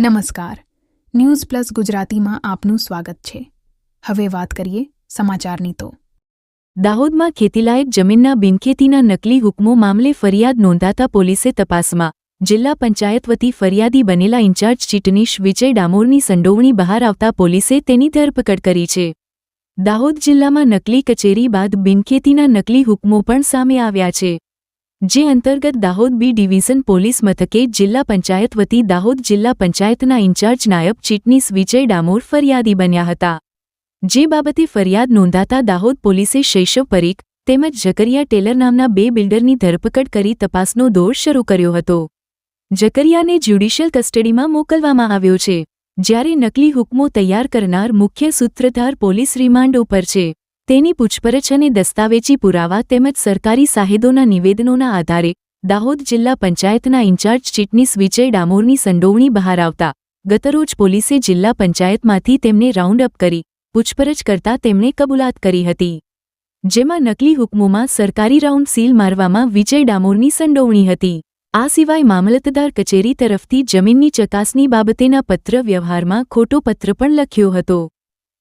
નમસ્કાર. News plus ગુજરાતીમાં આપનું સ્વાગત છે. હવે વાત કરીએ સમાચારની તો. દાહોદમાં ખેતીલાયક જમીનના બિનખેતીના નકલી હુકમો મામલે ફરિયાદ નોંધાતા પોલીસે તપાસમાં. જિલ્લા પંચાયત વતી ફરિયાદી બનેલા ઇન્ચાર્જ ચીટનીશ વિજય ડામોરની સંડોવણી બહાર આવતા પોલીસે તેની ધરપકડ કરી છે. દાહોદ જિલ્લામાં નકલી કચેરી બાદ બિનખેતીના નકલી હુકમો પણ સામે આવ્યા છે. જે અંતર્ગત દાહોદ બી ડિવિઝન પોલીસ મથકે જિલ્લા પંચાયત વતી દાહોદ જિલ્લા પંચાયતના ઇન્ચાર્જ નાયબ ચીટનીસ વિજય ડામોર ફરિયાદી બન્યા હતા. જે બાબતે ફરિયાદ નોંધાતા દાહોદ પોલીસે શૈશવ પરીખ તેમજ જકરિયા ટેલર નામના બે બિલ્ડરની ધરપકડ કરી તપાસનો દોર શરૂ કર્યો હતો. જકરિયાને જ્યુડિશિયલ કસ્ટડીમાં મોકલવામાં આવ્યો છે, જ્યારે નકલી હુકમો તૈયાર કરનાર મુખ્ય સૂત્રધાર પોલીસ રિમાન્ડ ઉપર છે. તેની પૂછપરછ અને દસ્તાવેજી પુરાવા તેમજ સરકારી સાહેદોના નિવેદનોના આધારે દાહોદ જિલ્લા પંચાયતના ઇન્ચાર્જ ચીટનીસ વિજય ડામોરની સંડોવણી બહાર આવતા ગતરોજ પોલીસે જિલ્લા પંચાયતમાંથી તેમને રાઉન્ડ અપ કરી પૂછપરછ કરતા તેમણે કબૂલાત કરી હતી. જેમાં નકલી હુકમોમાં સરકારી રાઉન્ડ સીલ મારવામાં વિજય ડામોરની સંડોવણી હતી. આ સિવાય મામલતદાર કચેરી તરફથી જમીનની ચકાસણી બાબતેના પત્ર વ્યવહારમાં ખોટો પત્ર પણ લખ્યો હતો.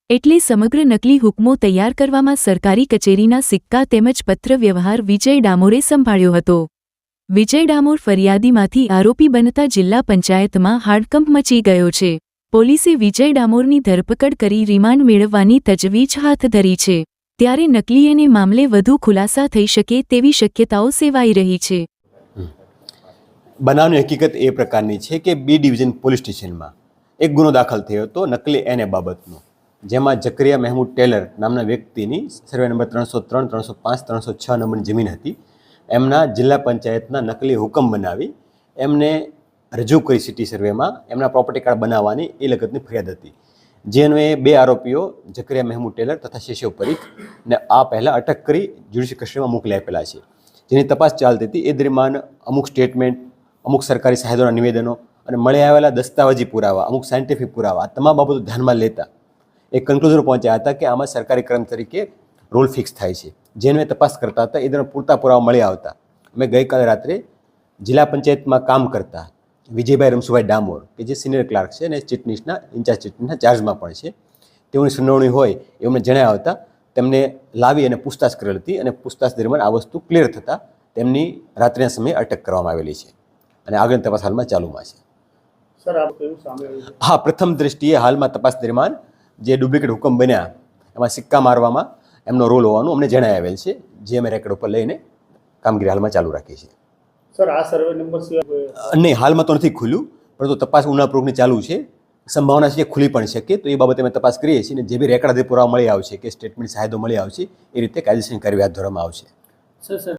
એટલે સમગ્ર નકલી હુકમો તૈયાર કરવામાં સરકારી કચેરીના સિક્કા તેમજ પત્ર વ્યવહાર વિજય ડામોરે સંભાળ્યો હતો. વિજય ડામોર ફરિયાદીમાંથી આરોપી બનતા જિલ્લા પંચાયતમાં હાડકંપ મચી ગયો છે. પોલીસે વિજય ડામોરની ધરપકડ કરી રિમાન્ડ મેળવવાની તજવીજ હાથ ધરી છે. ત્યારે નકલી અને મામલે વધુ ખુલાસા થઈ શકે તેવી શક્યતાઓ સેવાઈ રહી છે. બનાવની હકીકત એ પ્રકારની છે કે બી ડિવિઝન પોલીસ સ્ટેશનમાં એક ગુનો દાખલ થયો હતો નકલી એને બાબતનો. જેમાં જકરિયા મહેમૂદ ટેલર નામના વ્યક્તિની સર્વે નંબર ત્રણસો ત્રણ, ત્રણસો પાંચ, ત્રણસો છ નંબરની જમીન હતી. એમના જિલ્લા પંચાયતના નકલી હુકમ બનાવી એમને રજૂ કરી સિટી સર્વેમાં એમના પ્રોપર્ટી કાર્ડ બનાવવાની એ લગતની ફરિયાદ હતી. જેનો એ બે આરોપીઓ, જકરિયા મહેમૂદ ટેલર તથા શેષવ પરીખ, ને આ પહેલાં અટક કરી જ્યુડિશિયલ કસ્ટડીમાં મોકલી આપેલા છે. જેની તપાસ ચાલતી હતી એ દરમિયાન અમુક સ્ટેટમેન્ટ, અમુક સરકારી સાહેબોના નિવેદનો અને મળી આવેલા દસ્તાવેજી પુરાવા, અમુક સાયન્ટિફિક પુરાવા તમામ બાબતો ધ્યાનમાં લેતા એક કન્ક્લુઝન પહોંચ્યા હતા કે આમાં સરકારી ક્રમ તરીકે રોલ ફિક્સ થાય છે. જેને તપાસ કરતા હતા એ દરમિયાન પૂરતા પુરાવા મળી આવતા. અમે ગઈકાલે રાત્રે જિલ્લા પંચાયતમાં કામ કરતા વિજયભાઈ રમસુભાઈ ડામોર કે જે સિનિયર ક્લાર્ક છે અને ચીટનીસના ઇન્ચાર્જ ચીટનીસના ચાર્જમાં પણ છે. તેઓની સુનાવણી હોય એમને જણાવ્યા હતા. તેમને લાવી અને પૂછતાછ કરેલ હતી અને પૂછતાછ દરમિયાન આ વસ્તુ ક્લિયર થતાં તેમની રાત્રિના સમયે અટક કરવામાં આવેલી છે. અને આગળની તપાસ હાલમાં ચાલુમાં છે? હા પ્રથમ દ્રષ્ટિએ હાલમાં તપાસ દરમિયાન જે ડુપ્લિકેટ હુકમ બન્યા એમાં સિક્કા મારવામાં એમનો રોલ હોવાનું અમને જણાવેલ છે જે અમે રેકર્ડ ઉપર લઈને કામગીરી હાલમાં ચાલુ રાખીએ છીએ. સર આ સર્વે નંબર સિવાય નહીં હાલમાં તો નથી ખુલ્યું પરંતુ તપાસ ઉનાપૂર્વકની ચાલુ છે. સંભાવના છે કે ખુલી પણ શકે તો એ બાબતે અમે તપાસ કરીએ છીએ અને જે બી રેકર્ડ પુરાવા મળી આવશે કે સ્ટેટમેન્ટ સાહેદો મળી આવશે એ રીતે કાયદેસરની કાર્યવાહી હાથ ધરવામાં આવશે. Sir sir.